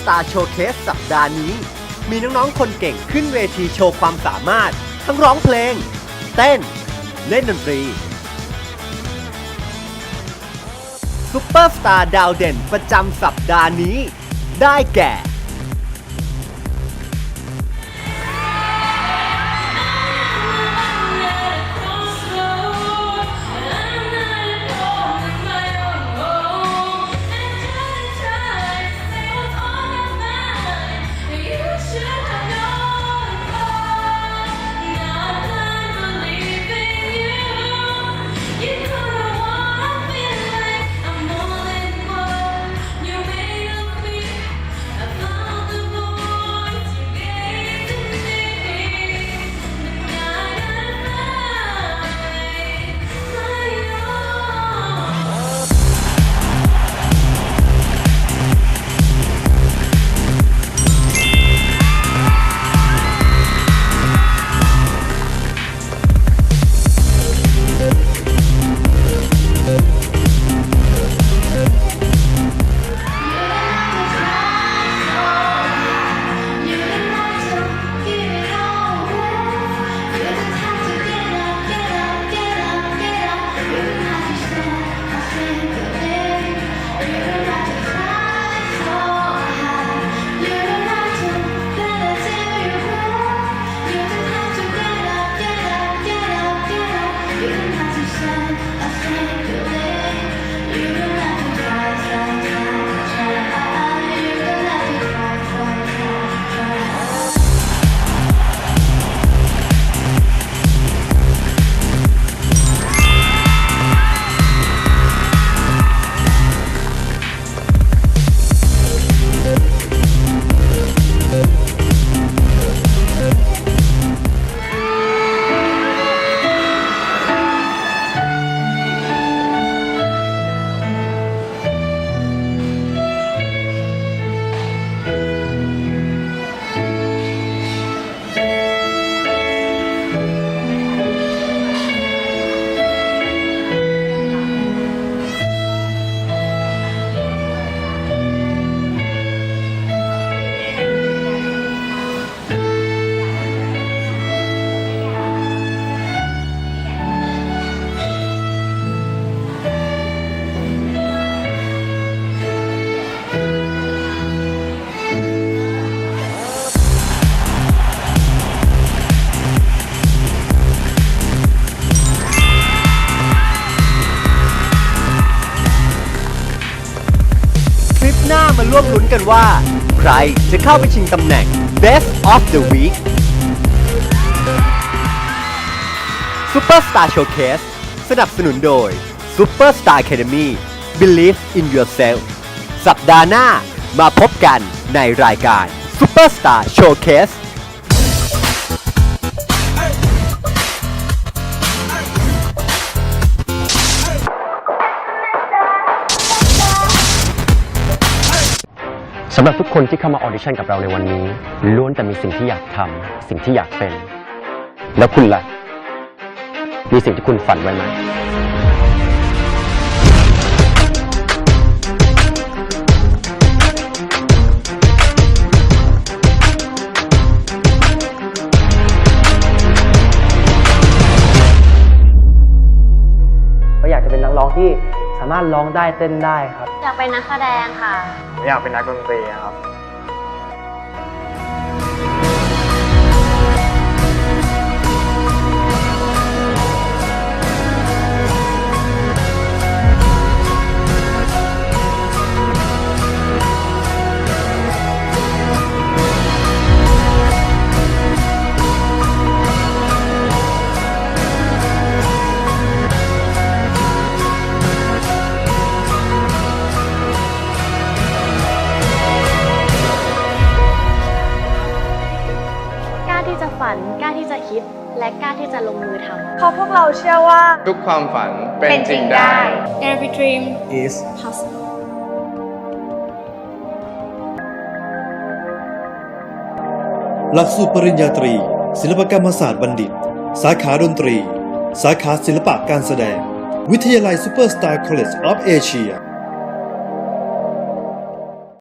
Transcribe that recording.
Star Showcase สัปดาห์นี้ มีน้องๆ คนเก่งขึ้นเวทีโชว์ความสามารถ ทั้งร้องเพลง เต้น เล่นดนตรีซุปเปอร์สตาร์ดาวเด่นประจำสัปดาห์นี้ ได้แก่ มาร่วมลุ้นกันว่า ใครจะเข้าไปชิงตำแหน่ง Best of the Week Superstar Showcase สนับสนุนโดย Superstar Academy Believe in Yourself สัปดาห์หน้ามาพบกันในรายการ Superstar Showcase ำหรับทุกคนที่เข้ามาออดิชั่นกับเราในวันนี้ ล้วนแต่มีสิ่งที่อยากทำสิ่งที่อยากเป็น แล้วคุณล่ะ มีสิ่งที่คุณฝันไว้ไหมก็อยากจะเป็นนักร้องที่สามารถร้องได้เต้นได้ครับ อยากเป็นนักแสดงค่ะ อยากเป็นนักดนตรีครับ ฝันกล้าที่จะคิด และกล้าที่จะลงมือทำเพราะพวกเราเชื่อว่า ทุกความฝันเป็นจริงได้ Every dream is possible หลักสูตรปริญญาตรี ศิลปกรรมศาสตร์บัณฑิต สาขาดนตรี สาขาศิลปะการแสดง วิทยาลัยซูเปอร์สตาร์คอลเลจออฟเอเชีย